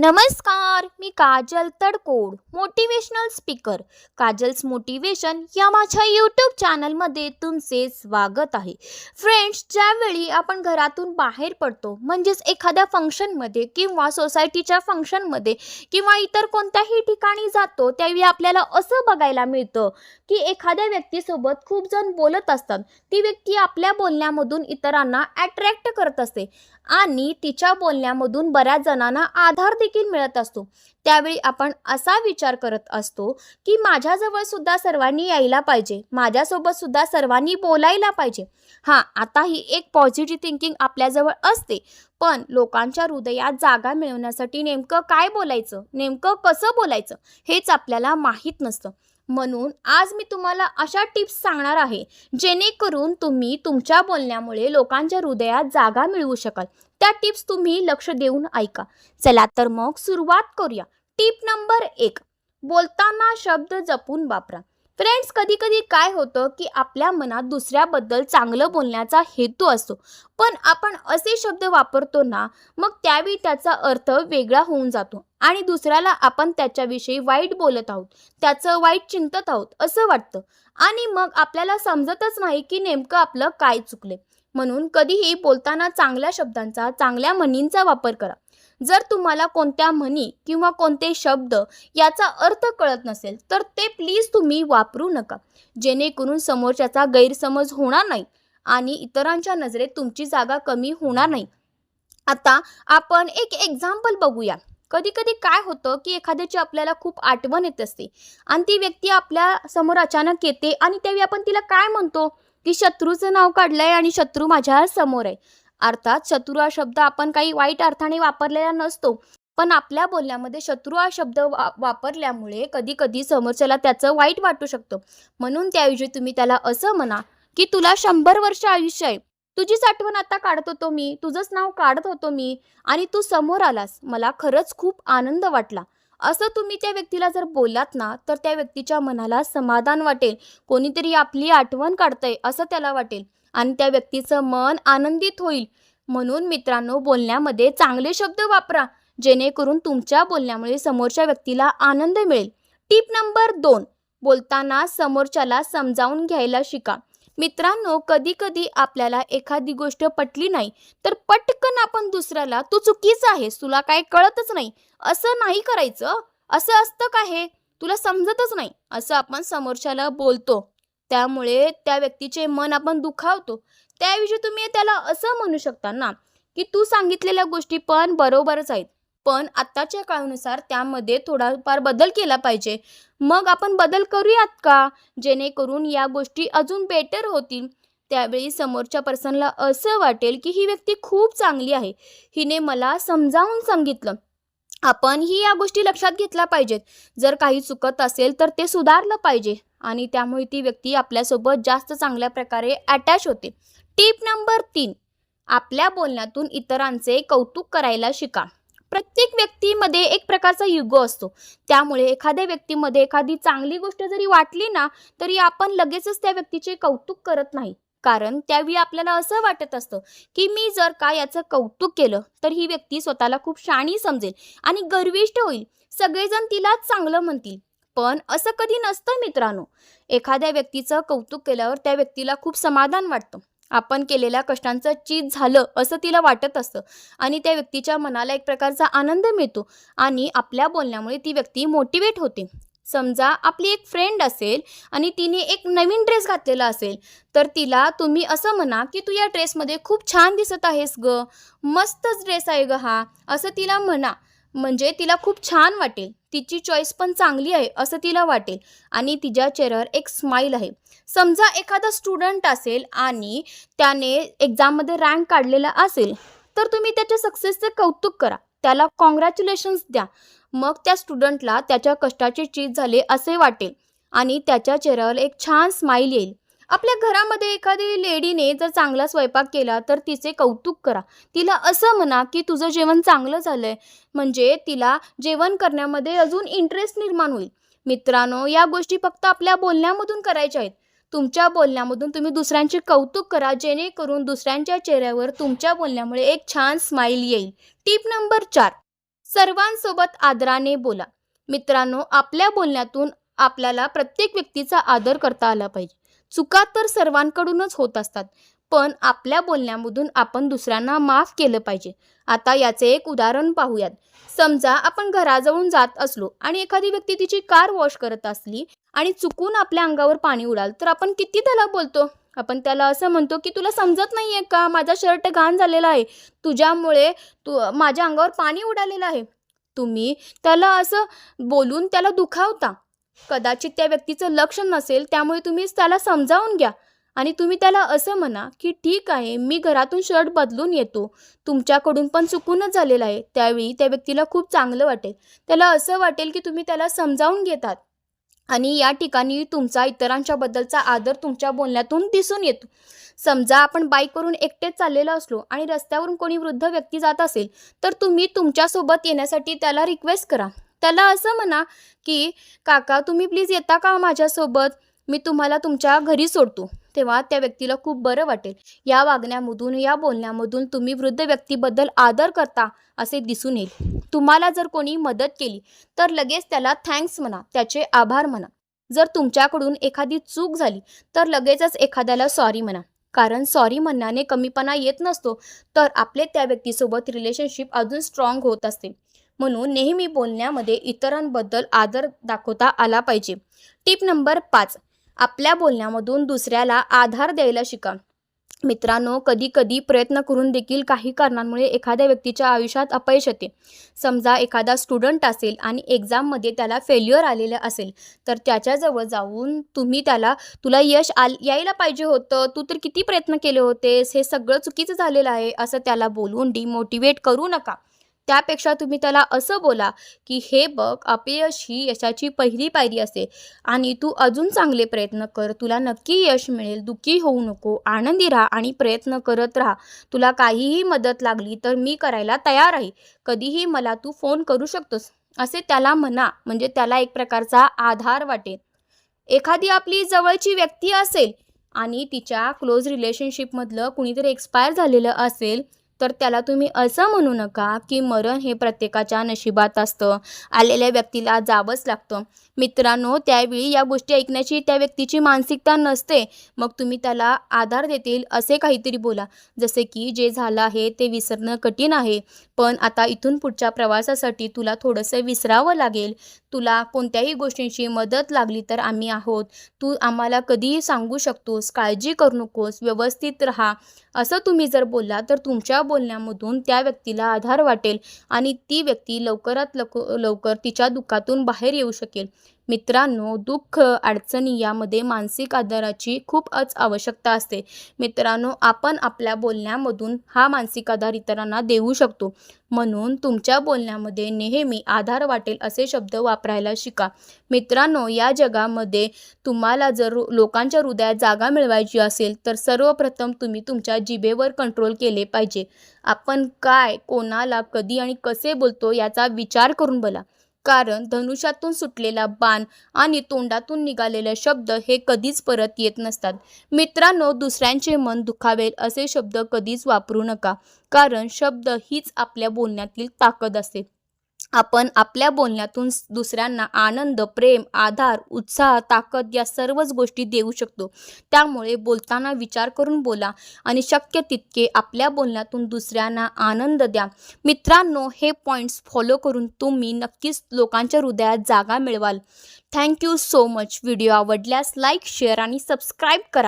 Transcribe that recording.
नमस्कार मी Kajal Tadkod motivational speaker Kajal's motivation या माझ्या यूट्यूब चॅनलमध्ये तुमचे स्वागत आहे. फ्रेंड्स ज्यावेळी आपण घरातून बाहेर पडतो म्हणजेच एखाद्या फंक्शनमध्ये किंवा सोसायटीच्या फंक्शनमध्ये किंवा इतर कोणत्याही ठिकाणी जातो त्यावेळी आपल्याला असं बघायला मिळतं की एखाद्या व्यक्तीसोबत खूप जण बोलत असतात. ती व्यक्ती आपल्या बोलण्यामधून इतरांना अट्रॅक्ट करत असते आणि तिच्या बोलण्यामधून बऱ्याच जणांना आधार देखील मिळत असतो. त्यावेळी आपण असा विचार करत असतो की माझ्याजवळ सुद्धा सर्वांनी यायला पाहिजे. माझ्यासोबत सुद्धा सर्वांनी बोलायला पाहिजे. हां आता ही एक पॉझिटिव्ह थिंकिंग आपल्याजवळ असते. पण लोकांच्या हृदयात जागा मिळवण्यासाठी नेमकं काय बोलायचं? नेमकं कसं बोलायचं? हेच आपल्याला माहीत नसतं. म्हणून आज मी तुम्हाला अशा टिप्स सांगणार आहे जेणेकरून तुम्ही तुमच्या बोलण्यामुळे लोकांच्या हृदयात जागा मिळवू शकाल. त्या टिप्स तुम्ही लक्ष देऊन ऐका. चला तर मग सुरुवात करूया. टिप नंबर एक. बोलताना शब्द जपून वापरा. फ्रेंड्स कधी कधी काय होतं की आपल्या मनात दुसऱ्याबद्दल चांगलं बोलण्याचा हेतू असतो. पण आपण असे शब्द वापरतो ना मग त्यावेळी त्याचा अर्थ वेगळा होऊन जातो आणि दुसऱ्याला आपण त्याच्याविषयी वाईट बोलत आहोत. त्याचं वाईट चिंतत आहोत असं वाटतं. आणि मग आपल्याला समजतच नाही की नेमकं आपलं काय चुकले म्हणून कधीही बोलताना चांगल्या शब्दांचा चांगल्या म्हणींचा वापर करा. जर तुम्हाला कोणत्या म्हणी किंवा कोणते शब्द याचा अर्थ कळत नसेल तर ते प्लीज तुम्ही वापरू नका. जेणेकरून समोरच्याचा गैरसमज होणार नाही आणि इतरांच्या नजरेत तुमची जागा कमी होणार नाही. आता आपण एक एक्झाम्पल बघूया. कधी कधी काय होतं की एखाद्याची आपल्याला खूप आठवण येत असते आणि ती व्यक्ती आपल्यासमोर अचानक येते आणि त्यावेळी आपण तिला काय म्हणतो? की शत्रूचं नाव काढलंय आणि शत्रू माझ्यासमोर आहे. अर्थात शत्रू हा शब्द आपण काही वाईट अर्थाने वापरलेला नसतो. पण आपल्या बोलण्यामध्ये शत्रू हा शब्द वा वापरल्यामुळे कधी कधी समोरच्याला त्याचं वाईट वाटू शकतं. म्हणून त्याऐवजी तुम्ही त्याला असं म्हणा की तुला शंभर वर्ष आयुष्य आहे. तुझीच आठवण आता काढत होतो मी. तुझंच नाव काढत होतो मी. आणि तू समोर आलास. मला खरंच खूप आनंद वाटला. असं तुम्ही त्या व्यक्तीला जर बोललात ना तर त्या व्यक्तीच्या मनाला समाधान वाटेल. कोणीतरी आपली आठवण काढतंय असं त्याला वाटेल. आणि त्या व्यक्तीचं मन आनंदित होईल. म्हणून मित्रांनो बोलण्यामध्ये चांगले शब्द वापरा. जेणेकरून तुमच्या बोलण्यामुळे समोरच्या व्यक्तीला आनंद मिळेल. टीप नंबर दोन बोलताना समोरच्याला समजावून घ्यायला शिका. मित्रांनो कधी कधी आपल्याला एखादी गोष्ट पटली नाही तर पटकन आपण दुसऱ्याला तू चुकीच आहेस तुला काय कळतच नाही असं नाही करायचं असं असतं का हे? तुला समजतच नाही असं आपण समोरच्याला बोलतो. त्यामुळे त्या व्यक्तीचे मन आपण दुखावतो. त्याविषयी तुम्ही त्याला असं म्हणू शकता ना की तू सांगितलेल्या गोष्टी पण बरोबरच आहेत. पण आत्ताच्या काळानुसार त्यामध्ये थोडाफार बदल केला पाहिजे. मग आपण बदल करूयात का? जेणेकरून या गोष्टी अजून बेटर होतील. त्यावेळी समोरच्या पर्सनला असं वाटेल की ही व्यक्ती खूप चांगली आहे. हिने मला समजावून सांगितलं. आपण ही या गोष्टी लक्षात घेतल्या पाहिजेत. जर काही चुकत असेल तर ते सुधारलं पाहिजे. आणि त्यामुळे ती व्यक्ती आपल्यासोबत जास्त चांगल्या प्रकारे अटॅच होते. टिप नंबर तीन. आपल्या बोलण्यातून इतरांचे कौतुक करायला शिका. प्रत्येक व्यक्तीमध्ये एक प्रकारचा युगो असतो. त्यामुळे एखाद्या व्यक्तीमध्ये एखादी चांगली गोष्ट जरी वाटली ना तरी आपण लगेचच त्या व्यक्तीचे कौतुक करत नाही. कारण त्यावेळी आपल्याला असं वाटत असतं की मी जर का याचं कौतुक केलं तर ही व्यक्ती स्वतःला खूप शाणी समजेल आणि गर्विष्ट होईल. सगळेजण तिलाच चांगलं म्हणतील. पण असं कधी नसतं मित्रांनो. एखाद्या व्यक्तीचं कौतुक केल्यावर त्या व्यक्तीला खूप समाधान वाटतं. आपण केलेल्या कष्टांचं चीज झालं असं तिला वाटत असतं. आणि त्या व्यक्तीच्या मनाला एक प्रकारचा आनंद मिळतो आणि आपल्या बोलण्यामुळे ती व्यक्ती मोटिवेट होते. समजा आपली एक फ्रेंड असेल आणि तिने एक नवीन ड्रेस घातलेला असेल तर तिला तुम्ही असं म्हणा की तू या ड्रेसमध्ये खूप छान दिसत आहेस ग मस्तच ड्रेस आहे ग हा असं तिला म्हणा. म्हणजे तिला खूप छान वाटेल. तिची चॉईस पण चांगली आहे असं तिला वाटेल. आणि तिच्या चेहऱ्यावर एक स्माईल आहे. समजा एखादा स्टुडंट असेल आणि त्याने एक्झाममध्ये रँक काढलेला असेल तर तुम्ही त्याच्या सक्सेसचे कौतुक करा. त्याला कॉंग्रॅच्युलेशन्स द्या. मग त्या स्टुडंटला त्याच्या कष्टाचे चीज झाले असे वाटेल. आणि त्याच्या चेहऱ्यावर एक छान स्माईल येईल. आपल्या घरामध्ये एखादी लेडीने जर चांगला स्वयंपाक केला तर तिचे कौतुक करा. तिला असं म्हणा की तुझं जेवण चांगलं झालंय. म्हणजे तिला जेवण करण्यामध्ये अजून इंटरेस्ट निर्माण होईल. मित्रांनो या गोष्टी फक्त आपल्या बोलण्यामधून करायच्या आहेत. तुमच्या बोलण्यामधून तुम्ही दुसऱ्यांचे कौतुक करा जेणेकरून दुसऱ्यांच्या चेहऱ्यावर तुमच्या बोलण्यामुळे एक छान स्माईल येईल. टीप नंबर चार. सर्वांसोबत आदराने बोला. मित्रांनो आपल्या बोलण्यातून आपल्याला प्रत्येक व्यक्तीचा आदर करता आला पाहिजे. चुका तर सर्वांकडूनच होत असतात पण आपल्या बोलण्यामधून आपण दुसऱ्यांना माफ केलं पाहिजे. आता याचे एक उदाहरण पाहूयात. समजा आपण घराजवळून जात असलो आणि एखादी व्यक्ती तिची कार वॉश करत असली आणि चुकून आपल्या अंगावर पाणी उडाल तर आपण किती त्याला बोलतो? आपण त्याला असं म्हणतो की तुला समजत नाही आहे का? माझा शर्ट घाण झालेला आहे. तुझ्यामुळे तू माझ्या अंगावर पाणी उडालेलं आहे. तुम्ही त्याला असं बोलून त्याला दुखावता. कदाचित त्या व्यक्तीचं लक्ष नसेल त्यामुळे तुम्हीच त्याला समजावून घ्या. आणि तुम्ही त्याला असं म्हणा की ठीक आहे मी घरातून शर्ट बदलून येतो. तुमच्याकडून पण चुकूनच झालेलं आहे. त्यावेळी त्या व्यक्तीला खूप चांगलं वाटेल. त्याला असं वाटेल की तुम्ही त्याला समजावून घेतात. आणि या ठिकाणी तुमचा इतरांच्याबद्दलचा आदर तुमच्या बोलण्यातून दिसून येतो. समजा आपण बाईकवरून एकटेच चाललेलो असलो आणि रस्त्यावरून कोणी वृद्ध व्यक्ती जात असेल तर तुम्ही तुमच्यासोबत येण्यासाठी त्याला रिक्वेस्ट करा. त्याला असं म्हणा की काका तुम्ही प्लीज येता का माझ्यासोबत? मी तुम्हाला तुमच्या घरी सोडतो. तेव्हा त्या व्यक्तीला खूप बरं वाटेल. या वागण्यामधून या बोलण्यामधून तुम्ही वृद्ध व्यक्तीबद्दल आदर करता असे दिसून येईल. तुम्हाला जर कोणी मदत केली तर लगेच त्याला थँक्स म्हणा त्याचे आभार म्हणा. जर तुमच्याकडून एखादी चूक झाली तर लगेचच एखाद्याला सॉरी म्हणा. कारण सॉरी म्हणण्याने कमीपणा येत नसतो तर आपले त्या व्यक्तीसोबत रिलेशनशिप अजून स्ट्रॉंग होत असते. म्हणून नेहमी बोलण्यामध्ये इतरांबद्दल आदर दाखवता आला पाहिजे. टिप नंबर पाच. आपल्या बोलण्यामधून दुसऱ्याला आधार द्यायला शिका. मित्रांनो कधी कधी प्रयत्न करून देखील काही कारणांमुळे एखाद्या व्यक्तीच्या आयुष्यात अपयश येते. समजा एखादा स्टुडंट असेल आणि एक्झाममध्ये त्याला फेल्युअर आलेलं असेल तर त्याच्याजवळ जाऊन तुम्ही त्याला तुला यश आल यायला पाहिजे होतं. तू तर किती प्रयत्न केले होतेस. हे सगळं चुकीचं झालेलं आहे. असं त्याला बोलून डिमोटिवेट करू नका. त्यापेक्षा तुम्ही त्याला असं बोला की हे बघ अपयश ही यशाची पहिली पायरी असते आणि तू अजून चांगले प्रयत्न कर. तुला नक्की यश मिळेल. दुःखी होऊ नको. आनंदी राहा आणि प्रयत्न करत राहा. तुला काहीही मदत लागली तर मी करायला तयार आहे. कधीही मला तू फोन करू शकतोस. असे त्याला म्हणा म्हणजे त्याला एक प्रकारचा आधार वाटेल. एखादी आपली जवळची व्यक्ती असेल आणि तिच्या क्लोज रिलेशनशिपमधलं कुणीतरी एक्सपायर झालेलं असेल तर त्याला तुम्ही असं म्हणू नका की मरण हे प्रत्येकाच्या नशिबात असतं. आलेल्या व्यक्तीला जावंच लागतं. मित्रांनो त्यावेळी या गोष्टी ऐकण्याची त्या व्यक्तीची मानसिकता नसते. मग तुम्ही त्याला आधार देतील असे काहीतरी बोला. जसे की जे झालं आहे ते विसरणं कठीण आहे. पण आता इथून पुढच्या प्रवासासाठी तुला थोडंसं विसरावं लागेल. तुला कोणत्याही गोष्टींची मदत लागली तर आम्ही आहोत. तू आम्हाला कधीही सांगू शकतोस काळजी करू नकोस व्यवस्थित राहा. असं तुम्ही जर बोलला तर तुमच्या बोलण्यामधून त्या व्यक्तीला आधार वाटेल आणि ती व्यक्ती लवकरात लवकर तिच्या दुःखातून बाहेर येऊ शकेल. मित्रांनो दुःख अडचणी यामध्ये मानसिक आधाराची खूपच आवश्यकता असते. मित्रांनो आपण आपल्या बोलण्यामधून हा मानसिक आधार इतरांना देऊ शकतो. म्हणून तुमच्या बोलण्यामध्ये नेहमी आधार वाटेल असे शब्द वापरायला शिका. मित्रांनो या जगामध्ये तुम्हाला जर लोकांच्या हृदयात जागा मिळवायची असेल तर सर्वप्रथम तुम्ही तुमच्या जिभेवर कंट्रोल केले पाहिजे. आपण काय कोणाला कधी आणि कसे बोलतो याचा विचार करून बोला. कारण धनुष्यातून सुटलेला बाण आणि तोंडातून निघालेले शब्द हे कधीच परत येत नसतात. मित्रांनो दुसऱ्यांचे मन दुखावेल असे शब्द कधीच वापरू नका. कारण शब्द हीच आपल्या बोलण्यातील ताकद असते. आपण आपल्या बोलण्यातून दुसऱ्यांना आनंद प्रेम आधार उत्साह ताकद या सर्वच गोष्टी देऊ शकतो. त्यामुळे बोलताना विचार करून बोला आणि शक्य तितके आपल्या बोलण्यातून दुसऱ्यांना आनंद द्या. मित्रांनो हे पॉईंट्स फॉलो करून तुम्ही नक्कीच लोकांच्या हृदयात जागा मिळवाल. Thank you so much. Video आवडल्यास लाईक शेअर आणि सबस्क्राईब करा.